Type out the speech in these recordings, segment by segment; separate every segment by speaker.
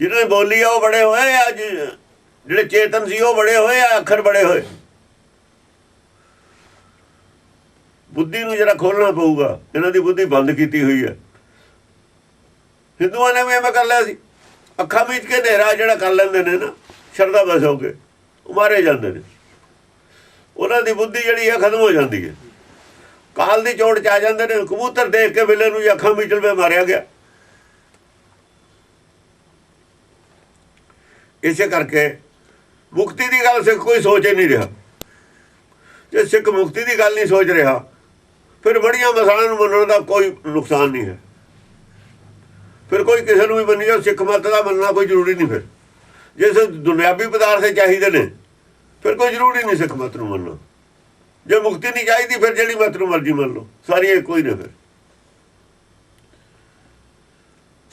Speaker 1: ਜਿਹਨਾਂ ਨੇ ਬੋਲੀ ਆ, ਉਹ ਬੜੇ ਹੋਏ ਆ ਅੱਜ। ਜਿਹੜੇ ਚੇਤਨ ਸੀ, ਉਹ ਬੜੇ ਹੋਏ ਆ, ਅੱਖਰ ਬੜੇ ਹੋਏ। ਬੁੱਧੀ ਨੂੰ ਜਰਾ ਖੋਲਣਾ ਪਊਗਾ। ਇਹਨਾਂ ਦੀ ਬੁੱਧੀ ਬੰਦ ਕੀਤੀ ਹੋਈ ਹੈ। ਹਿੰਦੂਆਂ ਨੇ ਵੀ ਐਵੇਂ ਕਰ ਲਿਆ ਸੀ। ਅੱਖਾਂ ਵਿੱਚ ਕੇ ਹਨੇਰਾ ਜਿਹੜਾ ਕਰ ਲੈਂਦੇ ਨੇ ਨਾ ਸ਼ਰਦਾ ਬਸ ਹੋ ਕੇ, ਉਹ ਮਾਰੇ ਜਾਂਦੇ ਨੇ। ਉਹਨਾਂ ਦੀ ਬੁੱਧੀ ਜਿਹੜੀ ਹੈ ਖਤਮ ਹੋ ਜਾਂਦੀ ਹੈ। ਕਾਲ ਦੀ ਚੋਟ ਚ ਆ ਜਾਂਦੇ ਨੇ। ਕਬੂਤਰ ਦੇਖ ਕੇ ਬਿੱਲੇ ਨੂੰ ਜੀ ਅੱਖਾਂ ਮੀਚਲ ਮਾਰਿਆ ਗਿਆ। ਇਸੇ ਕਰਕੇ ਮੁਕਤੀ ਦੀ ਗੱਲ ਸਿੱਖ ਕੋਈ ਸੋਚ ਹੀ ਨਹੀਂ ਰਿਹਾ। ਜੇ ਸਿੱਖ ਮੁਕਤੀ ਦੀ ਗੱਲ ਨਹੀਂ ਸੋਚ ਰਿਹਾ, ਫਿਰ ਬੜੀਆਂ ਮਸਾਲਾਂ ਨੂੰ ਮੰਨਣ ਦਾ ਕੋਈ ਨੁਕਸਾਨ ਨਹੀਂ ਹੈ। ਫਿਰ ਕੋਈ ਕਿਸੇ ਨੂੰ ਵੀ ਮੰਨੀ ਜਾ ਸਿੱਖ ਮਤ ਦਾ ਮੰਨਣਾ ਕੋਈ ਜ਼ਰੂਰੀ ਨਹੀਂ ਫਿਰ। ਜੇ ਸਿਰਫ ਦੁਨਿਆਵੀ ਪਦਾਰਥ ਚਾਹੀਦੇ ਨੇ, ਫਿਰ ਕੋਈ ਜ਼ਰੂਰੀ ਨਹੀਂ ਸਿੱਖ ਮਤ ਨੂੰ ਮੰਨਣਾ। ਜੇ ਮੁਕਤੀ ਨਹੀਂ ਚਾਹੀਦੀ, ਫਿਰ ਜਿਹੜੀ ਮਤ ਨੂੰ ਮਰਜ਼ੀ ਮੰਨ ਲਓ ਸਾਰੀਆਂ ਇੱਕੋ ਹੀ ਨੇ ਫਿਰ।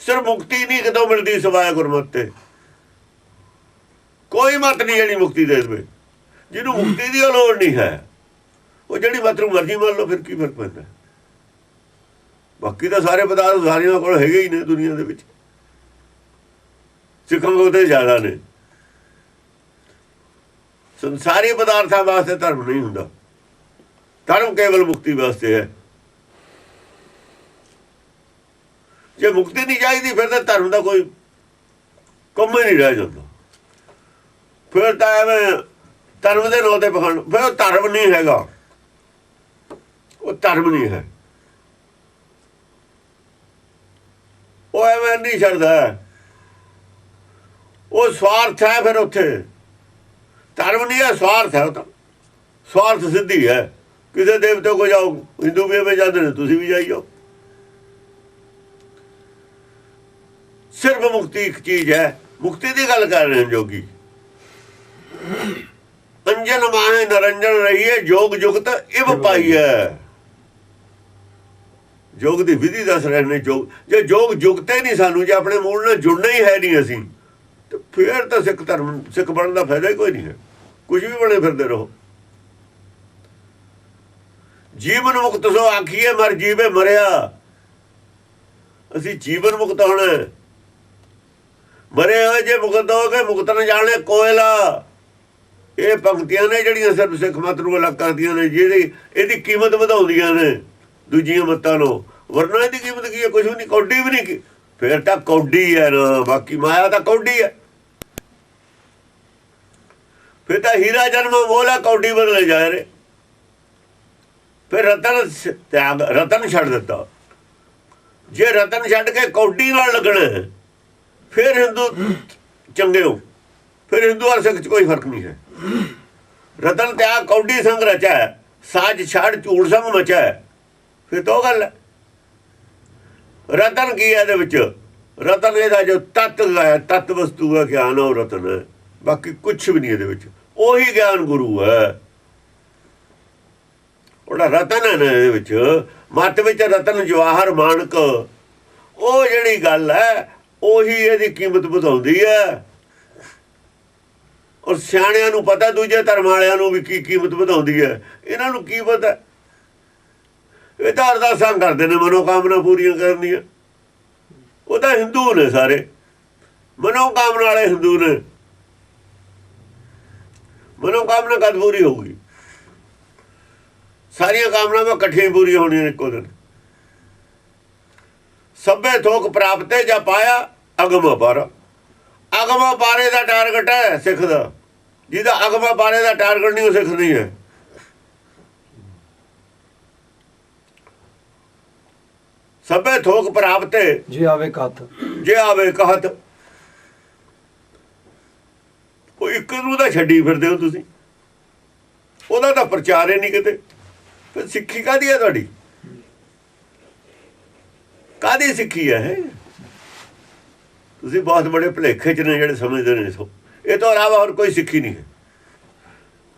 Speaker 1: ਸਿਰ ਮੁਕਤੀ ਨਹੀਂ ਕਦੋਂ ਮਿਲਦੀ ਸਵਾਇਆ ਗੁਰਮਤਿ ਤੇ। ਕੋਈ ਮਤ ਨਹੀਂ ਜਿਹੜੀ ਮੁਕਤੀ ਦੇ ਦੇਵੇ। ਜਿਹਨੂੰ ਮੁਕਤੀ ਦੀ ਲੋੜ ਨਹੀਂ ਹੈ। ਉਹ ਜਿਹੜੀ ਮਤ ਨੂੰ ਮਰਜ਼ੀ ਮੰਨ ਲਓ, ਫਿਰ ਕੀ ਫ਼ਰਕ ਪੈਂਦਾ? ਬਾਕੀ ਤਾਂ ਸਾਰੇ ਪਦਾਰਥ ਸਾਰਿਆਂ ਕੋਲ ਹੈਗੇ ਹੀ ਨੇ ਦੁਨੀਆ ਦੇ ਵਿੱਚ। ਸਿੱਖਾਂ ਕੋਲ ਤੇ ਜ਼ਿਆਦਾ ਨੇ। ਸੰਸਾਰੀ ਪਦਾਰਥਾਂ ਵਾਸਤੇ ਧਰਮ ਨਹੀਂ ਹੁੰਦਾ। ਧਰਮ ਕੇਵਲ ਮੁਕਤੀ ਵਾਸਤੇ ਹੈ। ਜੇ ਮੁਕਤੀ ਨਹੀਂ ਚਾਹੀਦੀ, ਫਿਰ ਤਾਂ ਧਰਮ ਦਾ ਕੋਈ ਕੰਮ ਹੀ ਨਹੀਂ ਰਹਿ ਜਾਂਦਾ। ਫਿਰ ਤਾਂ ਐਵੇਂ ਧਰਮ ਦੇ ਨਾਂ ਤੇ ਪਖੰਡ, ਫਿਰ ਉਹ ਧਰਮ ਨਹੀਂ ਹੈਗਾ। ਉਹ ਧਰਮ ਨਹੀਂ ਹੈ। ਉਹ ਐਵੇਂ ਨਹੀਂ ਛੱਡਦਾ। ਉਹ ਸਵਾਰਥ ਹੈ ਫਿਰ ਉੱਥੇ। ਧਰਮ ਨਹੀਂ ਹੈ, ਸਵਾਰਥ ਹੈ ਉਹ ਤਾਂ। ਸਵਾਰਥ ਸਿੱਧੀ ਹੈ। ਕਿਸੇ ਦੇਵਤੇ ਕੋ ਜਾਓ, ਹਿੰਦੂ ਵੀ ਐਵੇਂ ਜਾਂਦੇ ਨੇ, ਤੁਸੀਂ ਵੀ ਜਾਈਓ। ਸਿਰਫ ਮੁਕਤੀ ਇੱਕ ਚੀਜ਼ ਹੈ। ਮੁਕਤੀ ਦੀ ਗੱਲ ਕਰ ਰਹੇ ਹਾਂ ਜੋਗੀ। ਅੰਜਨ ਮਾਹੇ ਨਰੰਜਨ ਰਹੀਏ ਜੋਗ ਜੁਗਤ ਇਵ ਪਾਈਐ। ਜੋਗ ਦੀ ਵਿਧੀ ਦੱਸ ਰਹੇ ਨੇ ਜੋਗ। ਜੇ ਜੋਗ ਜੁਗਤੇ ਨਹੀਂ ਸਾਨੂੰ ਜੇ ਆਪਣੇ ਮੂਲ ਨਾਲ ਜੁੜਨਾ ਹੀ ਹੈ ਨਹੀਂ ਅਸੀਂ ਤੇ ਫਿਰ ਤਾਂ ਸਿੱਖ ਧਰਮ ਸਿੱਖ ਬਣਨ ਦਾ ਫਾਇਦਾ ਹੀ ਕੋਈ ਨਹੀਂ ਹੈ। ਕੁਝ ਵੀ ਬਣੇ ਫਿਰਦੇ ਰਹੋ। ਜੀਵਨ ਮੁਕਤ ਸੋ ਆਖੀਏ ਮਰ ਜੀਵੇ ਮਰਿਆ। ਅਸੀਂ ਜੀਵਨ ਮੁਕਤ ਹੋਣਾ। ਮਰੇ ਹੋਏ ਜੇ ਮੁਕਤ ਹੋ ਗਏ ਮੁਕਤ ਨ ਜਾਣੇ ਕੋਇਲਾ। ਇਹ ਪੰਕਤੀਆਂ ਨੇ ਜਿਹੜੀਆਂ ਸਿਰਫ ਸਿੱਖ ਮਤ ਨੂੰ ਅਲੱਗ ਕਰਦੀਆਂ ਨੇ ਜਿਹੜੀ ਇਹਦੀ ਕੀਮਤ ਵਧਾਉਂਦੀਆਂ ਨੇ ਦੂਜੀਆਂ ਮਤਾਂ ਨੂੰ। ਵਰਨਾ ਇਹਦੀ ਕੀਮਤ ਕੀ ਹੈ? ਕੁਝ ਵੀ ਨਹੀਂ ਕੌਡੀ ਵੀ ਨਹੀਂ ਕੀ। ਫਿਰ ਤਾਂ ਕੌਡੀ ਹੈ ਨਾ ਬਾਕੀ ਮਾਇਆ ਤਾਂ ਕੌਡੀ ਹੈ। ਫਿਰ ਤਾਂ ਹੀਰਾ ਜਨਮ ਮੋਲਾ ਕੌਡੀ ਬਦਲੇ ਜਾ ਰਹੇ। ਫਿਰ ਰਤਨ ਤਿਆਗ ਰਤਨ ਛੱਡ ਦਿੱਤਾ। ਜੇ ਰਤਨ ਛੱਡ ਕੇ ਕੌਡੀ ਨਾਲ ਲੱਗਣਾ ਹੈ, ਫਿਰ ਹਿੰਦੂ ਚੰਗੇ ਹੋ। ਫਿਰ ਹਿੰਦੂ ਔਰ ਸਿੱਖ ਚ ਕੋਈ ਫ਼ਰਕ ਨਹੀਂ ਹੈ। ਰਤਨ ਤਿਆਗ ਕੌਡੀ ਸੰਗ ਰਚਾ ਹੈ ਸਾਜ ਛਾੜ ਝੂੜ ਸੰਗ ਮਚਾ। ਫਿਰ ਤੋਂ ਗੱਲ ਹੈ। ਰਤਨ ਕੀ ਹੈ ਇਹਦੇ ਵਿੱਚ? ਰਤਨ ਇਹਦਾ ਜੋ ਤਤ ਹੈ, ਤਤ ਵਸਤੂ ਹੈ, ਗਿਆਨ ਉਹ ਰਤਨ। ਹੈ ਬਾਕੀ ਕੁਝ ਵੀ ਨਹੀਂ ਇਹਦੇ ਵਿੱਚ। ਉਹੀ ਗਿਆਨ ਗੁਰੂ ਹੈ। ਉਹਦਾ ਰਤਨ ਹੈ ਨਾ ਇਹਦੇ ਵਿੱਚ। ਮੱਤ ਵਿੱਚ ਰਤਨ ਜਵਾਹਰ ਮਾਨਕ। ਉਹ ਜਿਹੜੀ ਗੱਲ ਹੈ, ਉਹੀ ਇਹਦੀ ਕੀਮਤ ਵਧਾਉਂਦੀ ਹੈ। ਔਰ ਸਿਆਣਿਆਂ ਨੂੰ ਪਤਾ ਦੂਜੇ ਧਰਮ ਵਾਲਿਆਂ ਨੂੰ ਵੀ ਕੀ ਕੀਮਤ ਵਧਾਉਂਦੀ ਹੈ। ਇਹਨਾਂ ਨੂੰ ਕੀ ਪਤਾ? ਇਹ ਤਾਂ ਅਰਦਾਸਾਂ ਕਰਦੇ ਨੇ, ਮਨੋਕਾਮਨਾ ਪੂਰੀਆਂ ਕਰਨੀਆਂ। ਉਹ ਤਾਂ ਹਿੰਦੂ ਨੇ ਸਾਰੇ। ਮਨੋਕਾਮਨਾ ਵਾਲੇ ਹਿੰਦੂ ਨੇ। ਮਨੋਕਾਮਨਾ ਕਦ ਪੂਰੀ ਹੋਊਗੀ? ਸਾਰੀਆਂ ਕਾਮਨਾਵਾਂ ਇਕੱਠੀਆਂ ਪੂਰੀਆਂ ਹੋਣੀਆਂ ਇੱਕੋ ਦਿਨ। ਸਭੇ ਥੋਕ ਪ੍ਰਾਪਤੇ ਜਾਂ ਪਾਇਆ, ਅਗਮ ਪਰ। ਅਗਮ ਪਾਰੇ ਦਾ ਟਾਰਗੇਟ ਹੈ ਸਿੱਖ ਦਾ ਜਿਹਦਾ ਅਗਮ ਪਾਰੇ ਦਾ ਟਾਰਗੇਟ ਨਹੀਂ ਉਹ ਸਿੱਖ ਨਹੀਂ ਹੈ। ਸਭੇ ਥੋਕ ਪ੍ਰਾਪਤੇ।
Speaker 2: ਜੇ ਆਵੇ ਕੱਤ
Speaker 1: ਜੇ ਆਵੇ ਕਹਤ। ਕੋਈ ਇੱਕ ਨੂੰ ਤਾਂ ਛੱਡੀ ਫਿਰਦੇ ਹੋ ਤੁਸੀਂ। ਉਹਦਾ ਤਾਂ ਪ੍ਰਚਾਰ ਹੀ ਨਹੀਂ ਕਿਤੇ। ਫਿਰ ਸਿੱਖੀ ਕਾਦੀ ਹੈ ਤੁਹਾਡੀ? ਕਾਦੀ ਸਿੱਖੀ ਹੈ? ਤੁਸੀਂ ਬਹੁਤ ਬੜੇ ਭਲੇਖੇ ਚ ਨੇ ਜਿਹੜੇ ਸਮਝਦੇ ਨੇ ਸੋ। ਇਹ ਤੋਂ ਇਲਾਵਾ ਹੋਰ ਕੋਈ ਸਿੱਖੀ ਨਹੀਂ ਹੈ।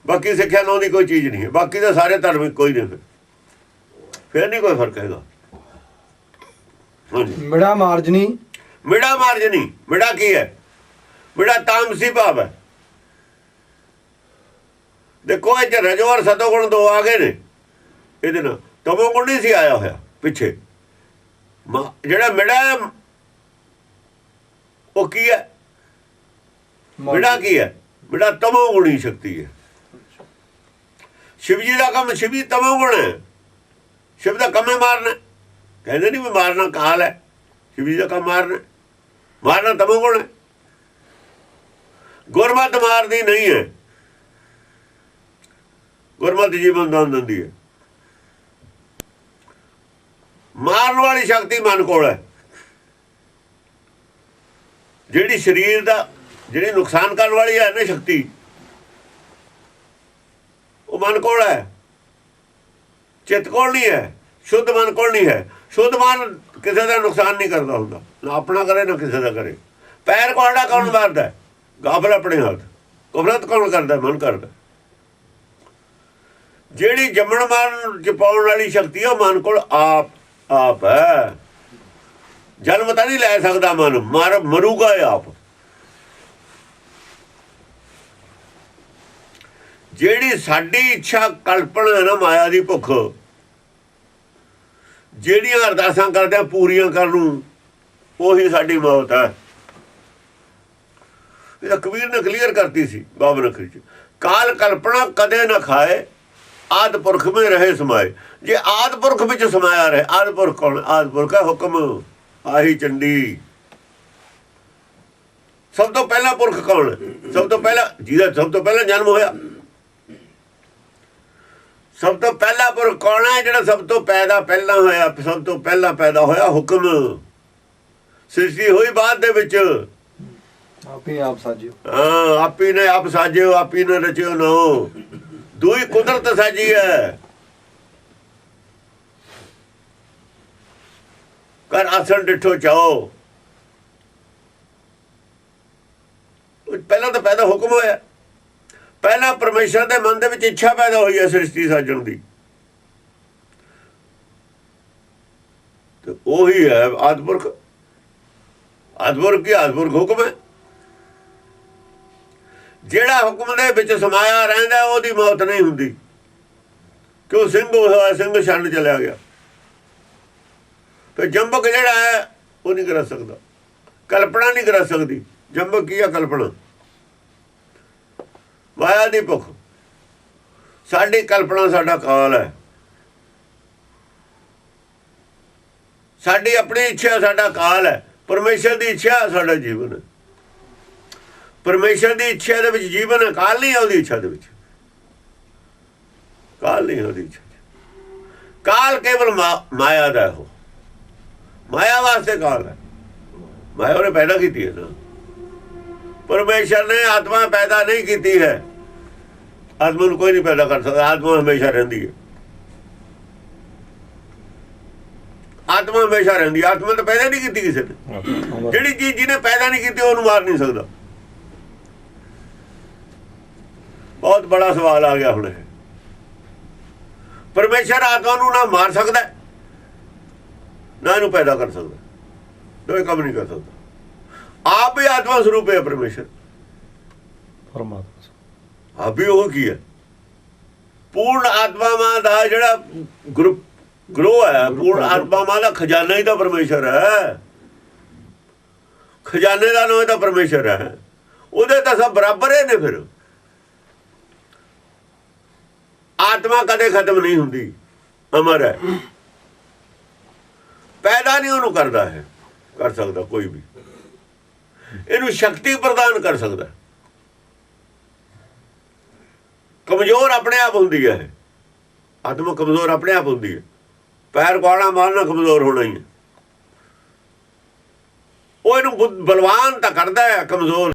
Speaker 1: ਬਾਕੀ ਸਿੱਖਿਆ ਨੂੰ ਦੀ ਕੋਈ ਚੀਜ਼ ਨਹੀਂ ਹੈ। ਬਾਕੀ ਤਾਂ ਸਾਰੇ ਧਰਮ ਇੱਕੋ ਹੀ ਨੇ ਫਿਰ। ਫਿਰ ਨਹੀਂ ਕੋਈ ਫ਼ਰਕ ਹੈਗਾ।
Speaker 2: ਮਿੜਾ ਮਾਰਜਨੀ।
Speaker 1: ਮਿੜਾ ਮਾਰਜਨੀ। ਮਿੜਾ ਕੀ ਹੈ? ਮਿੜਾ ਤਾਮਸੀ ਭਾਵ ਹੈ। ਦੇਖੋ ਇਹ ਚ ਰਜੋ ਔਰ ਸਤੋ ਗੁਣ ਦੋ ਆ ਗਏ ਨੇ। ਇਹਦੇ ਨਾਲ ਤਮੋ ਗੁਣ ਨਹੀਂ ਸੀ ਆਇਆ ਹੋਇਆ ਪਿੱਛੇ। ਜਿਹੜਾ ਮਿੜਾ ਉਹ ਕੀ ਹੈ? ਬਿੜਾ ਕੀ ਹੈ? ਬਿੜਾ ਤਮੋ ਗੁਣੀ ਸ਼ਕਤੀ ਹੈ। ਸ਼ਿਵ ਜੀ ਦਾ ਕੰਮ ਸ਼ਿਵੀ ਤਮੋ ਗੁਣ ਹੈ। ਸ਼ਿਵ ਦਾ ਕੰਮ ਹੈ ਮਾਰਨਾ। ਕਹਿੰਦੇ ਨਹੀਂ ਵੀ ਮਾਰਨਾ ਕਾਲ ਹੈ। ਸ਼ਿਵ ਜੀ ਦਾ ਕੰਮ ਮਾਰਨਾ ਮਾਰਨਾ ਤਮੋ ਗੁਣ ਹੈ। ਗੁਰਮਤ ਮਾਰਦੀ ਨਹੀਂ ਹੈ। ਗੁਰਮਤ ਜੀਵਨ ਦਾਨ ਦਿੰਦੀ ਹੈ। ਮਾਰਨ ਵਾਲੀ ਸ਼ਕਤੀ ਮਨ ਕੋਲ ਹੈ। ਜਿਹੜੀ ਸਰੀਰ ਦਾ ਜਿਹੜੀ ਨੁਕਸਾਨ ਕਰਨ ਵਾਲੀ ਹੈ ਨਾ ਸ਼ਕਤੀ। ਉਹ ਮਨ ਕੋਲ ਹੈ। ਚਿੱਤ ਕੋਲ ਨਹੀਂ ਹੈ। ਸ਼ੁੱਧ ਮਨ ਕੋਲ ਨਹੀਂ ਹੈ। ਸ਼ੁੱਧ ਮਨ ਕਿਸੇ ਦਾ ਨੁਕਸਾਨ ਨਹੀਂ ਕਰਦਾ ਹੁੰਦਾ। ਨਾ ਆਪਣਾ ਕਰੇ, ਨਾ ਕਿਸੇ ਦਾ ਕਰੇ। ਪੈਰ ਕੋਲੜਾ ਕੌਣ ਮਾਰਦਾ ਗਾਫਲ ਆਪਣੇ ਹੱਥ। ਕੁਫਰਤ ਕੌਣ ਕਰਦਾ ਮਨ ਕਰਦਾ ਜਿਹੜੀ ਜੰਮਣ ਮਾਰਨ ਚ ਪਾਉਣ ਵਾਲੀ ਸ਼ਕਤੀ ਆ, ਉਹ ਮਨ ਕੋਲ ਆਪ ਆਪ ਹੈ। ਜਨਮ ਤਾਂ ਨਹੀਂ ਲੈ ਸਕਦਾ ਮਨ, ਮਰ, ਮਰੂਗਾ ਇਹ ਆਪ। ਜਿਹੜੀ ਸਾਡੀ ਇੱਛਾ ਕਲਪਨਾ ਨਾ ਮਾਇਆ ਦੀ ਭੁੱਖ, ਜਿਹੜੀਆਂ ਅਰਦਾਸਾਂ ਕਰਦੇ ਆ ਪੂਰੀਆਂ ਕਰਨ ਨੂੰ, ਉਹੀ ਸਾਡੀ ਮੌਤ ਹੈ। ਇਹ ਕਬੀਰ ਨੇ ਕਲੀਅਰ ਕਰਤੀ ਸੀ, ਬਾਬਾ ਨਖਰੀ ਚ ਕਾਲ ਕਲਪਨਾ ਕਦੇ ਨਾ ਖਾਏ, ਆਦ ਪੁਰਖ ਵਿੱਚ ਰਹੇ ਸਮਾਏ। ਜੇ ਆਦ ਪੁਰਖ ਵਿੱਚ ਸਮਾਇਆ ਰਹੇ, ਆਦ ਪੁਰਖ ਕੌਣ? ਆਦ ਪੁਰਖ ਹੈ ਹੁਕਮ। ਆਹੀ ਚੰਡੀ। ਸਭ ਤੋਂ ਪਹਿਲਾ ਪੁਰਖ ਕੌਣ? ਸਭ ਤੋਂ ਪਹਿਲਾ ਜਿਹਦਾ ਸਭ ਤੋਂ ਪਹਿਲਾ ਜਨਮ ਹੋਇਆ। ਸਭ ਤੋਂ ਪਹਿਲਾ ਪੁਰਖ ਕੌਣ ਹੈ ਜਿਹੜਾ ਸਭ ਤੋਂ ਪੈਦਾ ਪਹਿਲਾਂ ਹੋਇਆ ਸਭ ਤੋਂ ਪਹਿਲਾਂ ਪੈਦਾ ਹੋਇਆ? ਹੁਕਮ। ਸ੍ਰਿਸ਼ਟੀ ਹੋਈ ਬਾਅਦ ਦੇ ਵਿੱਚ।
Speaker 2: ਆਪੇ ਆਪ ਸਾਜਿਓ।
Speaker 1: ਹਾਂ ਆਪੀ ਨੇ ਆਪ ਸਾਜਿਓ ਆਪੀ ਨੇ ਰਚਿਓ ਨੋ। ਦੂਈ ਕੁਦਰਤ ਸਾਜੀ ਹੈ। ਕਰ ਆਸਣ ਡਿਠੋ ਚਾਓ। ਪਹਿਲਾਂ ਤਾਂ ਪੈਦਾ ਹੁਕਮ ਹੋਇਆ। ਪਹਿਲਾਂ ਪਰਮੇਸ਼ਰ ਦੇ ਮਨ ਦੇ ਵਿੱਚ ਇੱਛਾ ਪੈਦਾ ਹੋਈ ਹੈ ਸ੍ਰਿਸ਼ਟੀ ਸਾਜਣ ਦੀ। ਤੇ ਉਹੀ ਹੈ ਆਦਪੁਰਖ ਆਦਪੁਰਖ ਕੀ ਆਦਪੁਰਖ ਹੁਕਮ ਹੈ? ਜਿਹੜਾ ਹੁਕਮ ਦੇ ਵਿੱਚ ਸਮਾਇਆ ਰਹਿੰਦਾ, ਉਹਦੀ ਮੌਤ ਨਹੀਂ ਹੁੰਦੀ। ਕਿਉਂ ਸਿੰਘ ਹੋਇਆ, ਸਿੰਘ ਛੱਡ ਚਲਿਆ ਗਿਆ। ਤੇ ਜੰਬਕ ਜਿਹੜਾ ਹੈ, ਉਹ ਨਹੀਂ ਕਰਾ ਸਕਦਾ। ਕਲਪਨਾ ਨਹੀਂ ਕਰਾ ਸਕਦੀ। ਜੰਬਕ ਕੀ ਹੈ ਕਲਪਨਾ? ਮਾਇਆ ਦੀ ਭੁੱਖ। ਸਾਡੀ ਕਲਪਨਾ ਸਾਡਾ ਕਾਲ ਹੈ। ਸਾਡੀ ਆਪਣੀ ਇੱਛਾ ਸਾਡਾ ਕਾਲ ਹੈ। ਪਰਮੇਸ਼ਰ ਦੀ ਇੱਛਾ ਸਾਡਾ ਜੀਵਨ ਹੈ। ਪਰਮੇਸ਼ਰ ਦੀ ਇੱਛਾ ਦੇ ਵਿੱਚ ਜੀਵਨ ਹੈ, ਕਾਲ ਨਹੀਂ ਹੈ ਉਹਦੀ ਇੱਛਾ ਦੇ ਵਿੱਚ। ਕਾਲ ਨਹੀਂ ਹੈ ਉਹਦੀ ਇੱਛਾ ਕਾਲ ਕੇਵਲ ਮਾ- ਮਾਇਆ ਦਾ ਹੈ ਉਹ। ਮਾਇਆ ਵਾਸਤੇ ਕਾਲ ਹੈ? ਮਾਇਆ ਉਹਨੇ ਪੈਦਾ ਕੀਤੀ ਹੈ ਨਾ। ਪਰਮੇਸ਼ਰ ਨੇ ਆਤਮਾ ਪੈਦਾ ਨਹੀਂ ਕੀਤੀ ਹੈ। ਆਤਮਾ ਨੂੰ ਕੋਈ ਨਹੀਂ ਪੈਦਾ ਕਰ ਸਕਦਾ ਆਤਮਾ ਹਮੇਸ਼ਾ ਰਹਿੰਦੀ ਹੈ। ਆਤਮਾ ਹਮੇਸ਼ਾ ਰਹਿੰਦੀ ਹੈ। ਆਤਮਾ ਤਾਂ ਪੈਦਾ ਨਹੀਂ ਕੀਤੀ ਕਿਸੇ ਨੇ। ਜਿਹੜੀ ਚੀਜ਼ ਜਿਹਨੇ ਪੈਦਾ ਨਹੀਂ ਕੀਤੀ ਉਹਨੂੰ ਮਾਰ ਨਹੀਂ ਸਕਦਾ। ਬਹੁਤ ਬੜਾ ਸਵਾਲ ਆ ਗਿਆ ਹੁਣ ਪਰਮੇਸ਼ਰ ਆਤਮਾ ਨੂੰ ਨਾ ਮਾਰ ਸਕਦਾ ਨਾ ਇਹਨੂੰ ਪੈਦਾ ਕਰ ਸਕਦਾ। ਦੋਏ ਕੰਮ ਨਹੀਂ ਕਰ ਸਕਦਾ। ਆਪ ਹੀ ਆਤਮਾ ਸਰੂਪ ਹੈ ਪਰਮੇਸ਼ਰ।
Speaker 2: ਪਰਮਾਤਮਾ।
Speaker 1: ਆਪ ਹੀ ਉਹ ਕੀ ਹੈ? ਪੂਰਨ ਆਤਮਾਵਾਂ ਦਾ ਜਿਹੜਾ ਗਰੁੱਪ ਗਰੋ ਹੈ ਪੂਰਨ ਆਤਮਾਵਾਂ ਦਾ ਖਜ਼ਾਨਾ ਹੀ ਤਾਂ ਪਰਮੇਸ਼ਰ ਹੈ। ਖਜ਼ਾਨੇ ਦਾ ਨਾਮ ਤਾਂ ਪਰਮੇਸ਼ਰ ਹੈ। ਉਹਦੇ ਤਾਂ ਸਭ ਬਰਾਬਰ ਹੀ ਨੇ ਫਿਰ। ਆਤਮਾ ਕਦੇ ਖਤਮ ਨਹੀਂ ਹੁੰਦੀ। ਅਮਰ ਹੈ। ਪੈਦਾ ਨਹੀਂ ਉਹਨੂੰ ਕਰਦਾ ਹੈ ਕਰ ਸਕਦਾ ਕੋਈ ਵੀ। ਇਹਨੂੰ ਸ਼ਕਤੀ ਪ੍ਰਦਾਨ ਕਰ ਸਕਦਾ। ਕਮਜ਼ੋਰ ਆਪਣੇ ਆਪ ਹੁੰਦੀ ਹੈ ਇਹ। ਆਤਮਾ ਕਮਜ਼ੋਰ ਆਪਣੇ ਆਪ ਹੁੰਦੀ ਹੈ। ਪੈਰ ਗਾਣਾ ਮਾਰਨਾ ਕਮਜ਼ੋਰ ਹੋਣਾ ਹੀ ਹੈ। ਉਹ ਇਹਨੂੰ ਬਲਵਾਨ ਤਾਂ ਕਰਦਾ ਹੈ, ਕਮਜ਼ੋਰ।